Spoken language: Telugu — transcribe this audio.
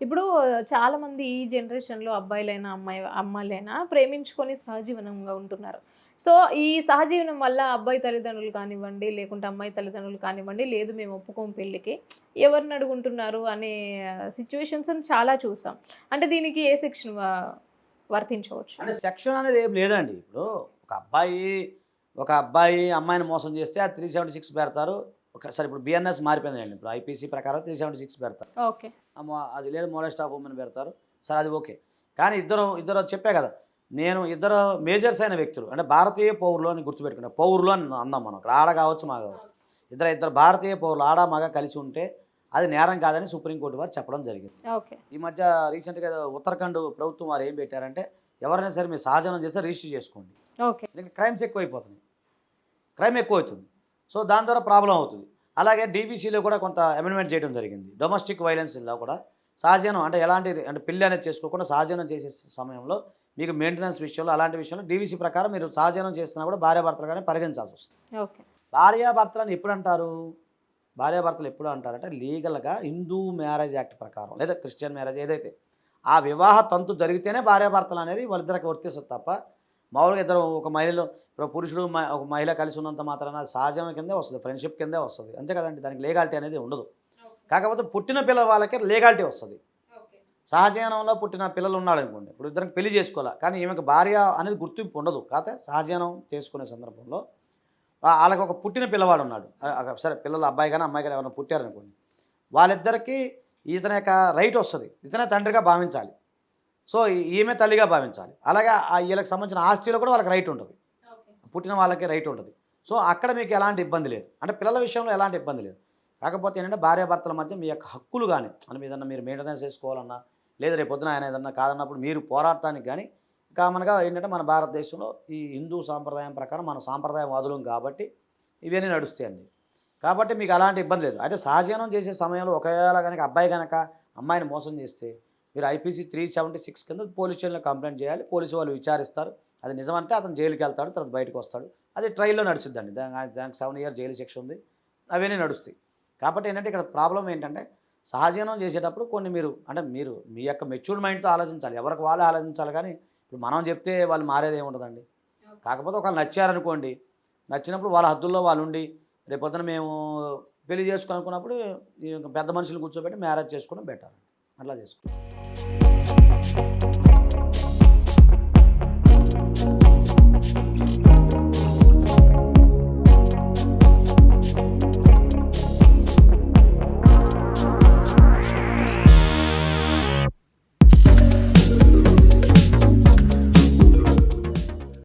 ఇప్పుడు చాలామంది ఈ జనరేషన్లో అబ్బాయిలైనా అమ్మాయి అమ్మాయిలైనా ప్రేమించుకొని సహజీవనంగా ఉంటున్నారు. సో ఈ సహజీవనం వల్ల అబ్బాయి తల్లిదండ్రులు కానివ్వండి లేకుంటే అమ్మాయి తల్లిదండ్రులు కానివ్వండి లేదు మేము ఒప్పుకోం పెళ్ళికి ఎవరిని అడుగుంటున్నారు అనే సిచ్యువేషన్స్ చాలా చూసాం. అంటే దీనికి ఏ సెక్షన్ వర్తించవచ్చు? అంటే సెక్షన్ అనేది ఏం లేదండి. ఇప్పుడు ఒక అబ్బాయి ఒక అబ్బాయి అమ్మాయిని మోసం చేస్తే ఆ త్రీ సెవెంటీ సిక్స్ పెడతారు. ఒకసారి ఇప్పుడు బిఎన్ఎస్ మారిపోయిందండి ఇప్పుడు ఐపీసీ ప్రకారం త్రీ సెవెంటీ సిక్స్ పెడతారు. ఓకే. అమ్మ అది లేదు మోడెస్ట్ ఆఫ్ ఉమెన్ పెడతారు. సరే అది ఓకే. కానీ ఇద్దరు ఇద్దరు చెప్పే కదా. నేను ఇద్దరు మేజర్స్ అయిన వ్యక్తులు అంటే భారతీయ పౌరులు అని గుర్తుపెట్టుకున్నా పౌరులు అని అందాం మనం. ఇక్కడ ఆడ కావచ్చు మా కావచ్చు. ఇద్దరు ఇద్దరు భారతీయ పౌరులు ఆడ మగ కలిసి ఉంటే అది నేరం కాదని సుప్రీంకోర్టు వారు చెప్పడం జరిగింది. ఓకే. ఈ మధ్య రీసెంట్గా ఉత్తరాఖండ్ ప్రభుత్వం వారు ఏం పెట్టారంటే ఎవరైనా సరే మీరు సహజనం చేస్తే రిజిస్టర్ చేసుకోండి. క్రైమ్స్ ఎక్కువైపోతున్నాయి. క్రైమ్ ఎక్కువ అవుతుంది సో దాని ద్వారా ప్రాబ్లం అవుతుంది. అలాగే డీబీసీలో కూడా కొంత అమెండ్మెంట్ చేయడం జరిగింది. డొమెస్టిక్ వైలెన్స్లో కూడా. సహజనం అంటే ఎలాంటి అంటే పెళ్ళి అనేది చేసుకోకుండా సహజనం చేసే సమయంలో మీకు మెయింటెనెన్స్ విషయంలో అలాంటి విషయంలో డీవీసీ ప్రకారం మీరు సహజనం చేస్తున్నా కూడా భార్యాభర్తలుగానే పరిగణించాల్సి వస్తుంది. ఓకే. భార్యాభర్తలను ఎప్పుడు అంటారు? భార్యాభర్తలు ఎప్పుడు అంటారంటే లీగల్గా హిందూ మ్యారేజ్ యాక్ట్ ప్రకారం లేదా క్రిస్టియన్ మ్యారేజ్ ఏదైతే ఆ వివాహ తంతు జరిగితేనే భార్యాభర్తలు అనేది వాళ్ళిద్దరికి వర్తిస్తుంది తప్ప మామూలుగా ఇద్దరు ఒక మహిళలో ఇప్పుడు పురుషుడు ఒక మహిళ కలిసి ఉన్నంత మాత్రాన అది సహజం కిందే వస్తుంది ఫ్రెండ్షిప్ కిందే వస్తుంది. అంతే కదండి దానికి లీగాలిటీ అనేది ఉండదు. కాకపోతే పుట్టిన పిల్ల వాళ్ళకి లీగాలిటీ వస్తుంది. సహజీవనంలో పుట్టిన పిల్లలు ఉన్నాడు అనుకోండి ఇప్పుడు ఇద్దరికి పెళ్ళి చేసుకోవాలి కానీ ఈమెకు భార్య అనేది గుర్తింపు ఉండదు. కాకపోతే సహజీవనం చేసుకునే సందర్భంలో వాళ్ళకి ఒక పుట్టిన పిల్లవాడు ఉన్నాడు. సరే పిల్లలు అబ్బాయి కానీ అమ్మాయి కానీ ఎవరైనా పుట్టారనుకోండి వాళ్ళిద్దరికీ ఇతని యొక్క రైట్ వస్తుంది. ఇతనే తండ్రిగా భావించాలి. సో ఈమె తల్లిగా భావించాలి. అలాగే ఆ వీళ్ళకి సంబంధించిన ఆస్తిలో కూడా వాళ్ళకి రైట్ ఉంటుంది. పుట్టిన వాళ్ళకి రైట్ ఉంటుంది. సో అక్కడ మీకు ఎలాంటి ఇబ్బంది లేదు. అంటే పిల్లల విషయంలో ఎలాంటి ఇబ్బంది లేదు. కాకపోతే ఏంటంటే భార్యాభర్తల మధ్య మీ యొక్క హక్కులు కానీ అని ఏదన్నా మీరు మెయింటెనెన్స్ చేసుకోవాలన్నా లేదా రేపు పొద్దున ఆయన ఏదన్నా కాదన్నప్పుడు మీరు పోరాడటానికి కానీ కామన్గా ఏంటంటే మన భారతదేశంలో ఈ హిందూ సాంప్రదాయం ప్రకారం మన సాంప్రదాయవాదులం కాబట్టి ఇవన్నీ నడుస్తాయండి. కాబట్టి మీకు అలాంటి ఇబ్బంది లేదు. అంటే సహజీవనం చేసే సమయంలో ఒకవేళ కనుక అబ్బాయి కనుక అమ్మాయిని మోసం చేస్తే మీరు ఐపీసీ త్రీ సెవెంటీ సిక్స్ కింద పోలీస్ స్టేషన్లో కంప్లైంట్ చేయాలి. పోలీసు వాళ్ళు విచారిస్తారు. అది నిజమంటే అతను జైలుకి వెళ్తాడు తర్వాత బయటకు వస్తాడు. అది ట్రైల్లో నడుస్తుందండి. దాని దానికి సెవెన్ ఇయర్ జైలు శిక్ష ఉంది. అవన్నీ నడుస్తాయి. కాబట్టి ఏంటంటే ఇక్కడ ప్రాబ్లం ఏంటంటే సహజీవనం చేసేటప్పుడు కొన్ని మీరు అంటే మీరు మీ యొక్క మెచ్యూర్డ్ మైండ్తో ఆలోచించాలి. ఎవరికి వాళ్ళే ఆలోచించాలి కానీ ఇప్పుడు మనం చెప్తే వాళ్ళు మారేది ఏముండదండి. కాకపోతే ఒకళ్ళు నచ్చారనుకోండి నచ్చినప్పుడు వాళ్ళ హద్దుల్లో వాళ్ళు ఉండి రేపొద్దున మేము పెళ్ళి చేసుకోవాలనుకున్నప్పుడు ఈ పెద్ద మనుషులు కూర్చోబెట్టి మ్యారేజ్ చేసుకోవడం బెటర్ అట్లా చేసుకో